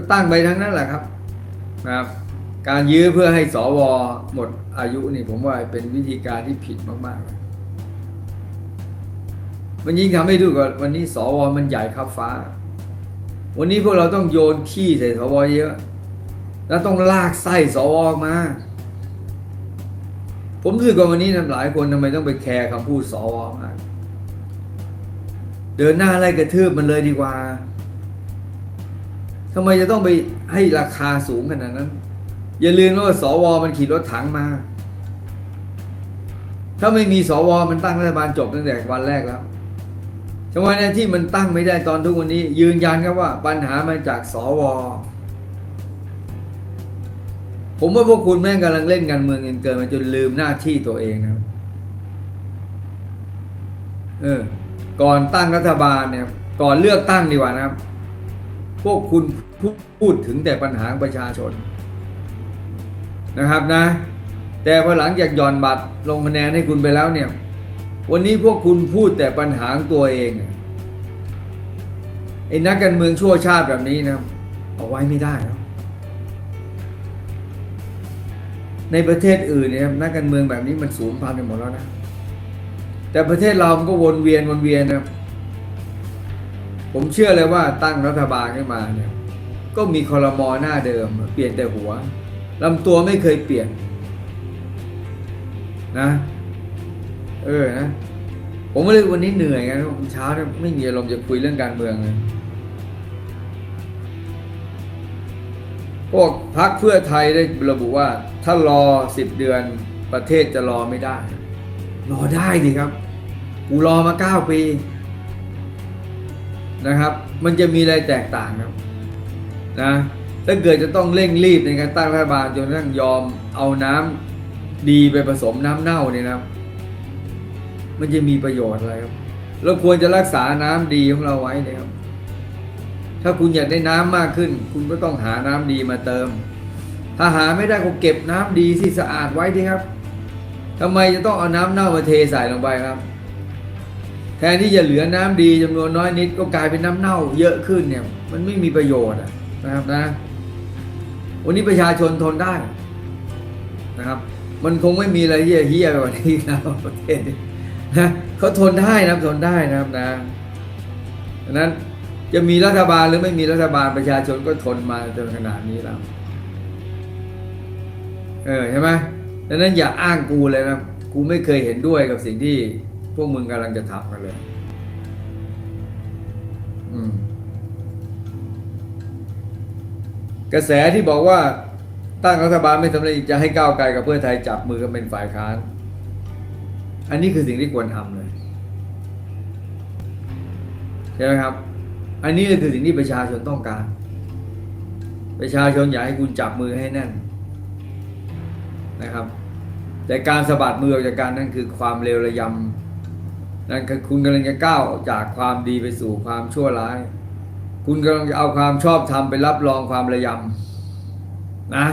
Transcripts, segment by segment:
ก็ตั้งไปทั้งนั้นแหละครับนะครับ การยื้อเพื่อให้สวหมดอายุนี่ผมว่าเป็นวิธีการที่ผิดมากๆมันยิ่งทำให้ดูว่าวันนี้สวมันใหญ่ครับฟ้า วันนี้พวกเราต้องโยนขี้ใส่สวเยอะ แล้วต้องลากไส้สวออกมาผมรู้สึกว่าวันนี้นะหลายคนทำไมต้องไปแคร์คำพูดสวมาก เดินหน้าไล่กระทืบมันเลยดีกว่า ทำไมจะต้องไปให้ราคาสูงขนาดนั้น อย่าลืมว่าสวมันขี่รถถังมา ถ้าไม่มีสวมันตั้งรัฐบาลจบตั้งแต่วันแรกแล้วฉะนั้นที่มันตั้งไม่ได้ตอนทุกวันนี้ ยืนยันครับว่าปัญหามาจากสวผมว่าพวกคุณแม่งกำลังเล่นการเมืองกันเกินมาจนลืมหน้าที่ตัวเองนะครับเออ ก่อนตั้งรัฐบาลเนี่ย ก่อนเลือกตั้งดีกว่านะครับ พวกคุณพูดถึงแต่ปัญหาประชาชนนะครับนะ แต่พอหลังจากหย่อนบัตรลงคะแนนให้คุณไปแล้วเนี่ย วันนี้พวกคุณพูดแต่ปัญหาของตัวเองไอ้นักการเมืองชั่วชาติแบบนี้นะเอาไว้ไม่ได้แล้วในประเทศอื่นเนี่ยนักการเมืองแบบนี้มันสูญพันธุ์ไปหมดแล้วนะ แต่ประเทศเรามันก็วนเวียนวนเวียนนะ ผมเชื่อเลยว่าตั้งรัฐบาลขึ้นมาเนี่ยก็มีคอรมอหน้าเดิม เปลี่ยนแต่หัวลำตัวไม่เคยเปลี่ยนนะเออนะผมเลยวันนี้เหนื่อยไงเช้าเนี่ยไม่มีอารมณ์จะคุยเรื่องการเมืองเลยพวกพักเพื่อไทยได้ระบุว่า ถ้ารอสิบเดือนประเทศจะรอไม่ได้ รอได้ดิครับ กูรอมาเก้าปี นะครับ มันจะมีอะไรแตกต่างครับนะถ้าเกิดจะต้องเร่งรีบในการตั้งรัฐบาลจนกระทั่งยอมเอาน้ำดีไปผสมน้ำเน่าเนี่ยนะมันจะมีประโยชน์อะไรครับเราควรจะรักษาน้ำดีของเราไว้นะครับ ถ้าคุณอยากได้น้ำมากขึ้น คุณก็ต้องหาน้ำดีมาเติม ถ้าหาไม่ได้ก็เก็บน้ำดีที่สะอาดไว้ดีครับทำไมจะต้องเอาน้ำเน่ามาเทใส่ลงไปครับ แทนที่จะเหลือน้ำดีจำนวนน้อยนิดก็กลายเป็นน้ำเน่าเยอะขึ้นเนี่ย มันไม่มีประโยชน์นะครับนะ วันนี้ประชาชนทนได้นะครับ มันคงไม่มีอะไรเหี้ยเหี้ยๆไปกว่านี้แล้วประเทศนะเขาทนได้นะทนได้นะครับนะดังนั้นจะมีรัฐบาลหรือไม่มีรัฐบาลประชาชนก็ทนมาจนขนาดนี้แล้วเออใช่ไหมดังนั้นอย่าอ้างกูเลยนะกูไม่เคยเห็นด้วยกับสิ่งที่ วกมึงกำลังจะทำกันเลย กระแสที่บอกว่าตั้งรัฐบาลไม่สำเร็จจะให้ก้าวไกลกับเพื่อไทยจับมือกันเป็นฝ่ายค้าน อันนี้คือสิ่งที่ควรทำเลยใช่ไหมครับ อันนี้คือสิ่งที่ประชาชนต้องการ ประชาชนอยากให้คุณจับมือให้แน่นนะครับ แต่การสะบัดมือออกจากการนั่นคือความเลวระยำ นั่นคือคุณกำลังจะก้าวจากความดีไปสู่ความชั่วร้าย คุณกำลังจะเอาความชอบธรรมไปรับรองความระยำนะ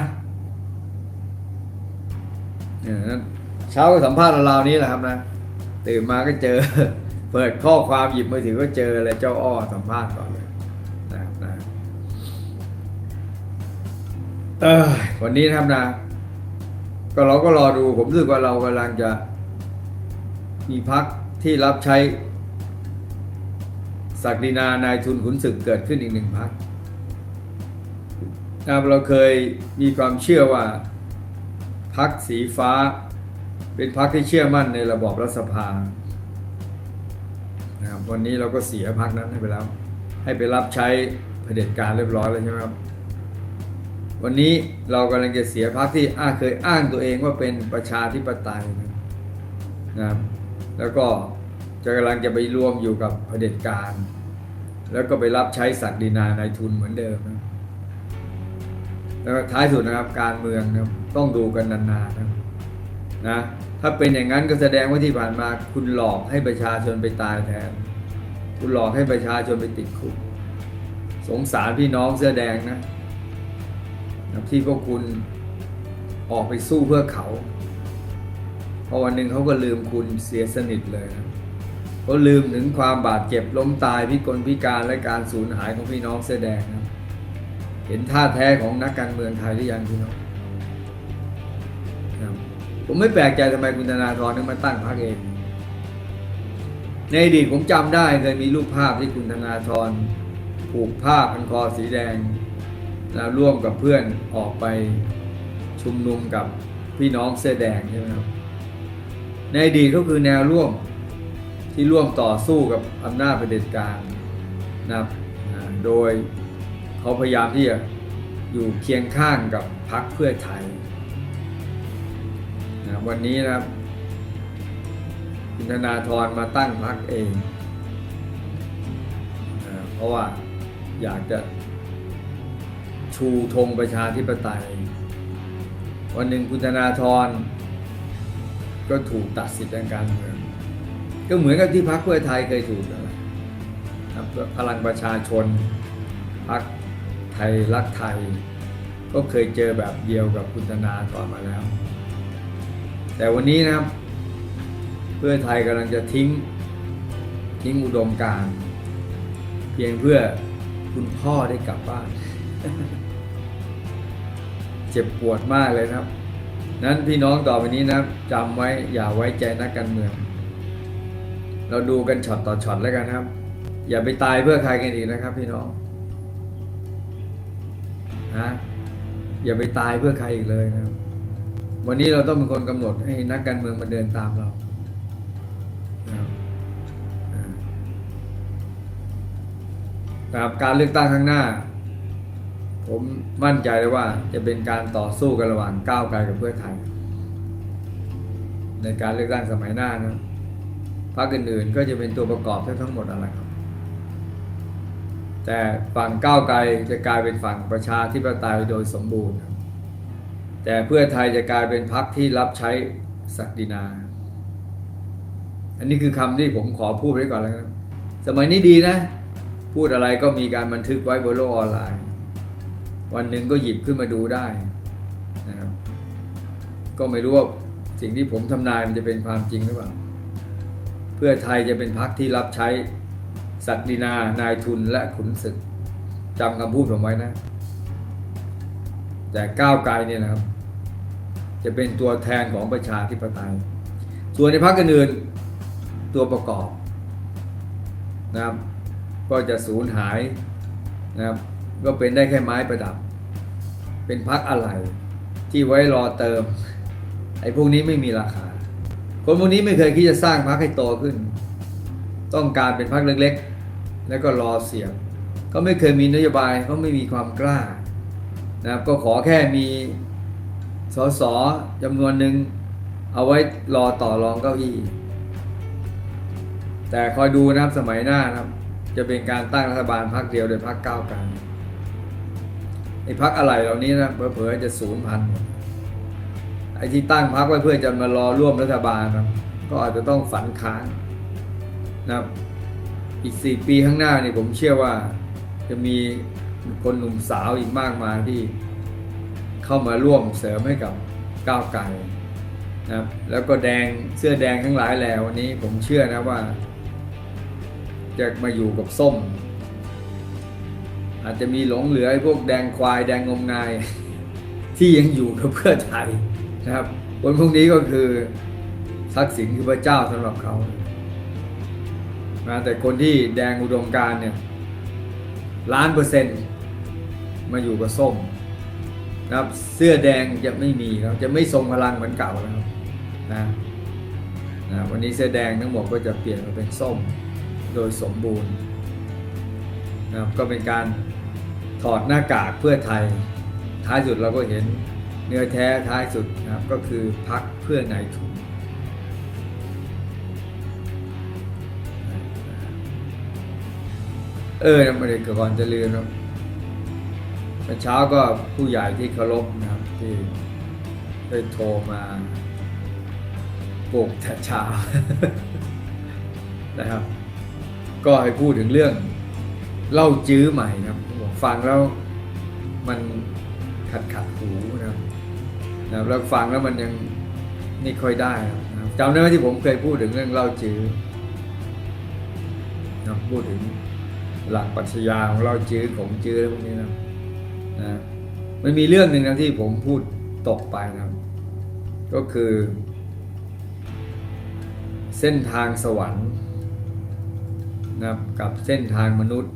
เนี่ยนั้นเช้าก็สัมภาษณ์เราวนี้แหละครับนะตื่นมาก็เจอ เปิดข้อความหยิบมือถือก็เจอเลยเจ้าอ้อสัมภาษณ์ก่อนเลยนะครับนะเออวันนี้นะครับนะ ก็เราก็รอดูผมรู้สึกว่าเรากำลังจะมีพัก ที่รับใช้ศักดินานายทุนขุนศึกเกิดขึ้นอีกหนึ่งพักนะครับเราเคยมีความเชื่อว่าพักสีฟ้า เป็นพักที่เชื่อมั่นในระบอบรัฐสภานะครับวันนี้เราก็เสียพักนั้นให้ไปแล้ว ให้ไปรับใช้เผด็จการเรียบร้อยแล้วใช่ไหมครับ วันนี้เรากำลังจะเสียพักที่อ้าเคยอ้างตัวเองว่าเป็นประชาธิปไตยนะครับแล้วก็ จะกำลังจะไปรวมอยู่กับเผด็จการ แล้วก็ไปรับใช้ศักดินานายทุนเหมือนเดิมนะแล้วท้ายสุดนะครับการเมืองนะต้องดูกันนานๆนะนะถ้าเป็นอย่างนั้นก็แสดงว่าที่ผ่านมา คุณหลอกให้ประชาชนไปตายแทน คุณหลอกให้ประชาชนไปติดคุกสงสารพี่น้องเสื้อแดงนะที่พวกคุณออกไปสู้เพื่อเขาพอวันหนึ่งเขาก็ลืมคุณเสียสนิทเลยนะ เขาลืมถึงความบาดเจ็บล้มตายพิกลพิการและการสูญหายของพี่น้องเสื้อแดงนะเห็นท่าแท้ของนักการเมืองไทยหรือยังพี่น้องครับผมไม่แปลกใจทำไมคุณธนาธรถึงมาตั้งพรรคเอง ในอดีตผมจำได้เคยมีรูปภาพที่คุณธนาธรผูกผ้าพันคอสีแดง แล้วร่วมกับเพื่อนออกไปชุมนุมกับพี่น้องเสื้อแดงใช่ไหมครับ ในอดีตก็คือแนวร่วม ที่ร่วมต่อสู้กับอำนาจเผด็จการนะครับโดยเขาพยายามที่จะอยู่เคียงข้างกับพรรคเพื่อไทยนะวันนี้นะครับคุณธนาธรมาตั้งพรรคเองนะเพราะว่าอยากจะชูธงประชาธิปไตย วันหนึ่งคุณธนาธรก็ถูกตัดสิทธิ์ทางการเมือง ก็เหมือนกับที่พรรคเพื่อไทยเคยถูกนะครับพลังประชาชนพรรคไทยรักไทย ก็เคยเจอแบบเดียวกับคุณธนาธรมาแล้ว แต่วันนี้นะครับ เพื่อไทยกำลังจะทิ้งทิ้งอุดมการ เพียงเพื่อคุณพ่อได้กลับบ้าน เจ็บปวดมากเลยนะครับ นั้นพี่น้องต่อไปนี้นะจำไว้อย่าไว้ใจนักการเมือง เราดูกันช็อตต่อช็อตแล้วกันครับ อย่าไปตายเพื่อใครกันอีกนะครับ พี่น้องนะอย่าไปตายเพื่อใครอีกเลยนะครับ วันนี้เราต้องเป็นคนกำหนดให้นักการเมืองมาเดินตามเรานะครับอ่าครับการเลือกตั้งข้างหน้า ผมมั่นใจเลยว่า จะเป็นการต่อสู้กันระหว่างก้าวไกลกับเพื่อไทย ในการเลือกตั้งสมัยหน้านะ พรรคอื่นๆก็จะเป็นตัวประกอบทั้งหมดอะไรครับ แต่ฝั่งก้าวไกลจะกลายเป็นฝั่งประชาธิปไตยโดยสมบูรณ์ แต่เพื่อไทยจะกลายเป็นพรรคที่รับใช้ศักดินา อันนี้คือคำที่ผมขอพูดไว้ก่อนแล้วครับสมัยนี้ดีนะ พูดอะไรก็มีการบันทึกไว้บนโลกออนไลน์ วันหนึ่งก็หยิบขึ้นมาดูได้นะครับก็ไม่รู้ว่าสิ่งที่ผมทำนายมันจะเป็นความจริงหรือเปล่า เพื่อไทยจะเป็นพรรคที่รับใช้ศักดินานายทุนและขุนศึกจำคำพูดผมไว้นะ แต่ก้าวไกลเนี่ยนะครับ จะเป็นตัวแทนของประชาธิปไตย ส่วนในพรรคอื่นตัวประกอบนะครับก็จะสูญหายนะครับก็เป็นได้แค่ไม้ประดับ เป็นพักอะไรที่ไว้รอเติม ไอ้พวกนี้ไม่มีราคา คนพวกนี้ไม่เคยคิดจะสร้างพักให้โตขึ้น ต้องการเป็นพักเล็กๆ แล้วก็รอเสียงก็ไม่เคยมีนโยบายเขาไม่มีความกล้านะครับก็ขอแค่มีสสจำนวนหนึ่งเอาไว้รอต่อรองเก้าอี้ แต่คอยดูนะครับสมัยหน้านะครับ จะเป็นการตั้งรัฐบาลพักเดียวโดยพักก้าวไกลไอ้พักอะไรเหล่านี้นะเผลอๆจะสูญพันธุ์หมด ไอ้ที่ตั้งพักไว้เพื่อจะมารอร่วมรัฐบาลนะก็อาจจะต้องฝันค้างนะครับอีกสี่ปีข้างหน้านี่ผมเชื่อว่า จะมีคนหนุ่มสาวอีกมากมายที่เข้ามาร่วมเสริมให้กับก้าวไกลนะครับแล้วก็แดงเสื้อแดงทั้งหลายแล่วันนี้ผมเชื่อนะว่า จะมาอยู่กับส้ม อาจจะมีหลงเหลือไอ้พวกแดงควายแดงงมงาย ที่ยังอยู่กับเพื่อไทย นะครับคนพวกนี้ก็คือทักษิณคือพระเจ้าสำหรับเขานะแต่คนที่แดงอุดมการเนี่ยล้านเปอร์เซ็นต์มาอยู่กับส้มนะครับเสื้อแดงจะไม่มีครับจะไม่ทรงพลังเหมือนเก่าแล้วนะนะวันนี้เสื้อแดงทั้งหมดก็จะเปลี่ยนมาเป็นส้มโดยสมบูรณ์นะครับก็เป็นการถอดหน้ากากเพื่อไทยท้ายสุดเราก็เห็น เนื้อแท้ท้ายสุดนะครับก็คือพักเพื่อนายทุนเออนะไม่ได้ก่อนจะลืมนะเมื่อเช้าก็ผู้ใหญ่ที่เคารพนะครับที่ได้โทรมาปลุกแต่เช้านะครับ ก็ให้พูดถึงเรื่องเล่าจื้อใหม่นะครับ ฟังแล้วมันขัดขัดหูนะครับ นะครับแล้วฟังแล้วมันยังไม่ค่อยได้นะครับจำได้ไหมที่ผมเคยพูดถึงเรื่องเล่าจือนะพูดถึงหลักปรัชญาของเล่าจื้อของจื้อพวกนี้นะนะมันมีเรื่องหนึ่งนะที่ผมพูดตกไปนะก็คือ เส้นทางสวรรค์นะกับเส้นทางมนุษย์